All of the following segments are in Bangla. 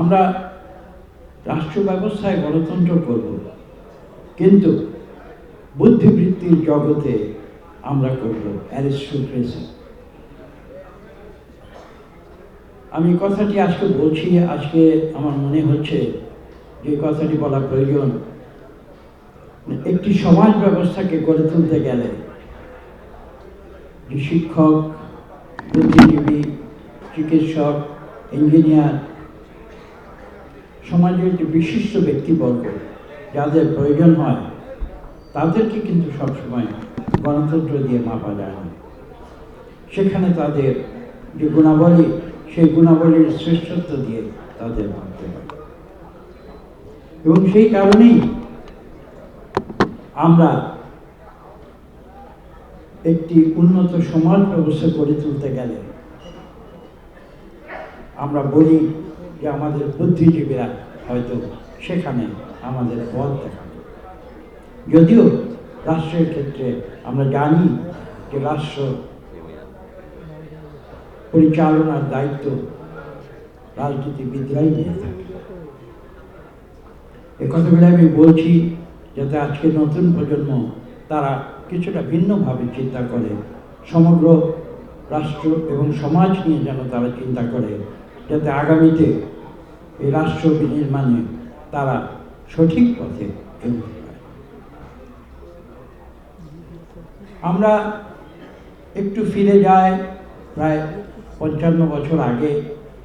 আমরা রাষ্ট্র ব্যবস্থায় গণতন্ত্র করব। কিন্তু বুদ্ধিবৃত্তির জগতে আমরা করব অ্যারিস্টোক্রেসি আমি কথাটি আজকে বলছি, আজকে আমার মনে হচ্ছে যে কথাটি বলা প্রয়োজন। একটি সমাজ ব্যবস্থাকে গড়ে তুলতে গেলে শিক্ষক, বুদ্ধিজীবী, চিকিৎসক, ইঞ্জিনিয়ার সমাজের যে বিশিষ্ট ব্যক্তিবর্গ, যাদের প্রয়োজন হয়, তাদেরকে কিন্তু সবসময় গণতন্ত্র দিয়ে মাপা যায় না। সেখানে তাদের যে গুণাবলী, সেই গুণাবলীর শ্রেষ্ঠত্ব দিয়ে তাদের মাপতে হয়। এবং সেই কারণেই আমরা একটি উন্নত সমাজ ব্যবস্থা গড়ে তুলতে গেলে আমরা বলি যে আমাদের বুদ্ধিজীবীরা হয়তো সেখানে আমাদের পথ দেখাবে। যদিও রাষ্ট্রের ক্ষেত্রে আমরা জানি যে রাষ্ট্র পরিচালনার দায়িত্ব রাজনীতিবিদরাই নিয়ে থাকে। এ কথাগুলো আমি বলছি যাতে আজকে নতুন প্রজন্ম তারা কিছুটা ভিন্নভাবে চিন্তা করে, সমগ্র রাষ্ট্র এবং সমাজ নিয়ে যেন তারা চিন্তা করে। যাতে আগামীতে এই রাষ্ট্র বিনির্মাণে তারা সঠিক পথে আমরা একটু ফিরে যাই প্রায় পঞ্চান্ন বছর আগে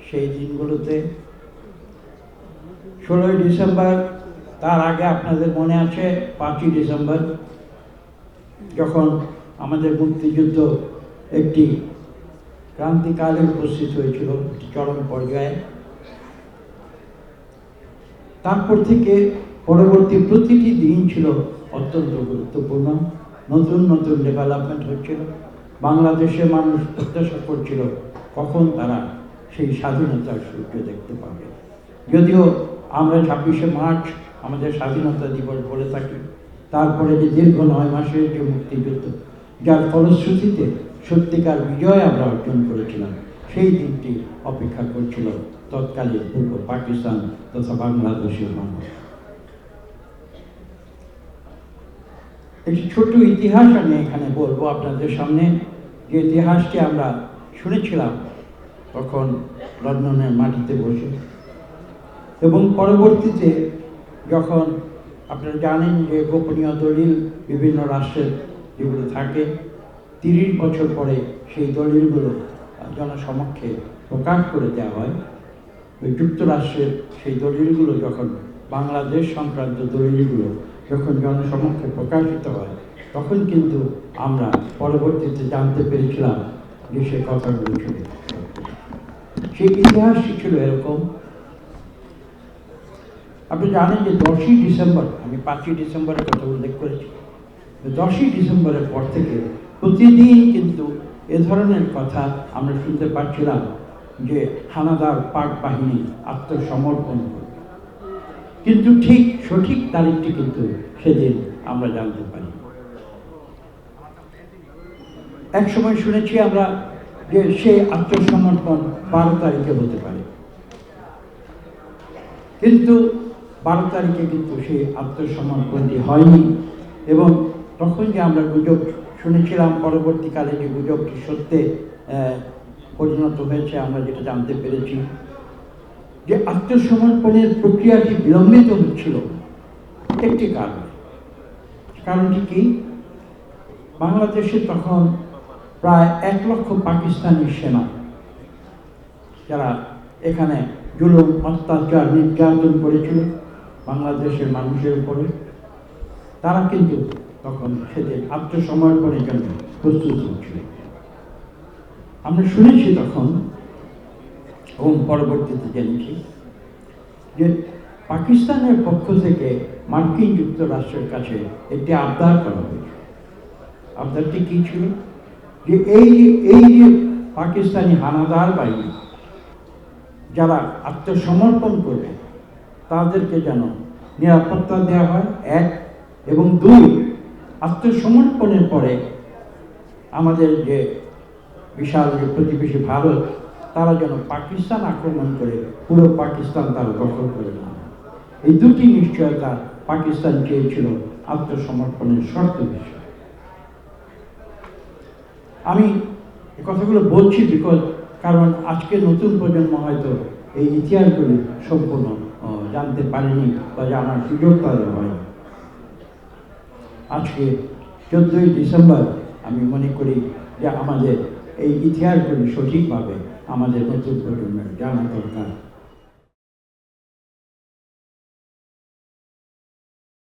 সেই দিনগুলোতে। ষোলোই ডিসেম্বর, তার আগে আপনাদের মনে আছে পাঁচই ডিসেম্বর, যখন আমাদের মুক্তিযুদ্ধ একটি ক্রান্তিকালে উপস্থিত হয়েছিল চরম পর্যায়ে। তারপর থেকে পরবর্তী প্রতিটি দিন ছিল অত্যন্ত গুরুত্বপূর্ণ। নতুন নতুন ডেভেলপমেন্ট হচ্ছিল। বাংলাদেশের মানুষ প্রত্যাশা করছিল কখন তারা সেই স্বাধীনতার সূর্য দেখতে পাবে? যদিও আমরা ছাব্বিশে মার্চ আমাদের স্বাধীনতা দিবস বলে থাকি, তারপরে যে দীর্ঘ নয় মাসের যে মুক্তিযুদ্ধ, যার ফলশ্রুতিতে সত্যিকার বিজয় আমরা অর্জন করেছিলাম। সেই দিনটি অপেক্ষা করছিল তৎকালীন পূর্ব পাকিস্তান তথা বাংলাদেশের মানুষ। একটি ছোট্ট ইতিহাস আমি এখানে বলব আপনাদের সামনে। যে ইতিহাসটি আমরা শুনেছিলাম তখন লন্ডনের মাটিতে বসে। এবং পরবর্তীতে যখন আপনারা জানেন যে গোপনীয় দলিল বিভিন্ন রাষ্ট্রের যেগুলো থাকে তিরিশ বছর পরে সেই দলিলগুলো জনসমক্ষে প্রকাশ করে দেওয়া হয়। ওই যুক্তরাষ্ট্রের সেই দলিলগুলো যখন বাংলাদেশ সংক্রান্ত দলিলগুলো যখন জনসমক্ষে প্রকাশিত হয়, তখন কিন্তু আমরা পরবর্তীতে জানতে পেরেছিলাম যে সে কথাগুলো ছিল সেই ইতিহাসটি ছিল এরকম। আপনি জানেন যে দশই ডিসেম্বর, আমি পাঁচই ডিসেম্বরের কথা উল্লেখ করেছি, দশই ডিসেম্বরের পর থেকে প্রতিদিন কিন্তু এ ধরনের কথা আমরা শুনতে পাচ্ছিলাম যে হানাদার পাক বাহিনী আত্মসমর্পণ কিন্তু ঠিক সঠিক তারিখটি কিন্তু সেদিন আমরা জানতে পারি। এক সময় শুনেছি আমরা যে সে আত্মসমর্পণ বারো তারিখে হতে পারে। কিন্তু বারো তারিখে কিন্তু সেই আত্মসমর্পণটি হয়নি এবং তখন যে আমরা গুজব শুনেছিলাম পরবর্তীকালে যে গুজবটি সত্যে পরিণত হয়েছে, আমরা যেটা জানতে পেরেছি। যে আত্মসমর্পণের প্রক্রিয়াটি বিলম্বিত হচ্ছিল, একটি কারণ। কারণটি কি? বাংলাদেশে তখন প্রায় এক লক্ষ পাকিস্তানি সেনা, যারা এখানে জুলুম, অত্যাচার, নির্যাতন করেছিল বাংলাদেশের মানুষের উপরে, তারা কিন্তু তখন সেদিন আত্মসমর্পণের জন্য প্রস্তুত হচ্ছিল। আমরা শুনেছি তখন, এবং পরবর্তীতে জেনেছি, যে পাকিস্তানের পক্ষ থেকে মার্কিন যুক্তরাষ্ট্রের কাছে একটি আবদার করা হয়েছে। আবদারটি কী ছিল? যে এই এই যে পাকিস্তানি হানাদার বাহিনী, যারা আত্মসমর্পণ করবে, তাদেরকে যেন নিরাপত্তা দেওয়া হয়, এক, এবং দুই আত্মসমর্পণের পরে আমাদের যে বিশাল যে প্রতিবেশী ভারত, তারা যেন পাকিস্তান আক্রমণ করে, পুরো পাকিস্তান তারা দখল করে না এই দুটি নিশ্চয়তা পাকিস্তান চেয়েছিল আত্মসমর্পণের শর্ত বিষয় আমি কথাগুলো বলছি বিকজ কারণ আজকে নতুন প্রজন্ম হয়তো এই ইতিহাসগুলি সম্পূর্ণ জানতে পারেনি বা জানার সুযোগ তাদের হয়নি। আজকে চোদ্দোই ডিসেম্বর আমি মনে করি যে আমাদের এই ইতিহাসগুলি সঠিকভাবে আমাদের নতুন প্রজন্মের জানা দরকার।